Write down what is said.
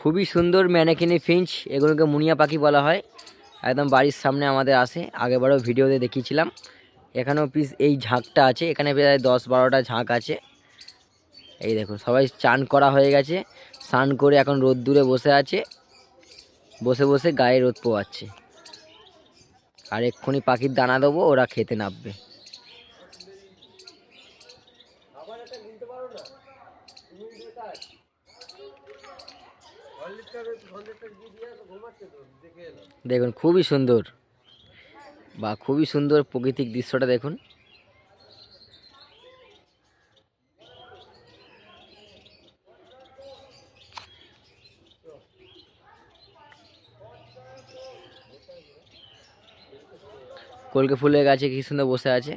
খুবই সুন্দর ম্যানেকিনি ফিঞ্চ, এগুলোকে মুনিয়া পাখি বলা হয়। একদম বাড়ির সামনে আমাদের আসে, আগেবারও ভিডিওতে দেখিয়েছিলাম। এখানেও পিস এই ঝাঁকটা আছে, এখানে প্রায় দশ বারোটা ঝাঁক আছে। এই দেখুন, সবাই চান করা হয়ে গেছে, স্নান করে এখন রোদ্দুরে বসে আছে, বসে বসে গায়ে রোদ পোয়াচ্ছে আর এক্ষুনি পাখির দানা দেবো, ওরা খেতে নামবে। দেখুন, খুবই সুন্দর। বা খুবই সুন্দর প্রাকৃতিক দৃশ্যটা দেখুন। কলকে ফুলের গাছে কি সুন্দর বসে আছে।